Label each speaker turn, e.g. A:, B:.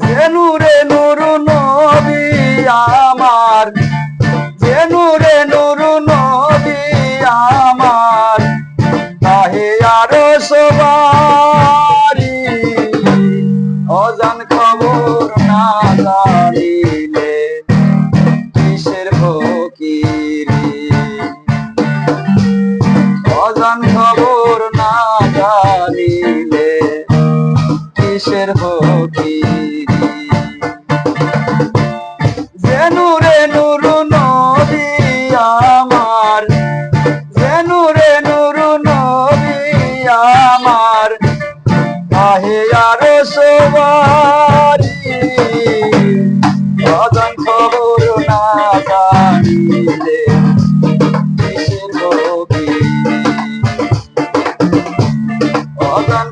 A: যে নূরে নুরু আমার যে নূরে নুরু আমার, তাহে আরও সবারি অজান খবর না জানিলে কিসের ফকিরি? অজান খবর না জানিলে কিসের হকি জেনুরে নুরু নবী আমার। জেনুরে নুরু আমার। আহে আর সবারি। ভজন খবর না জানিলে কিসের ভজন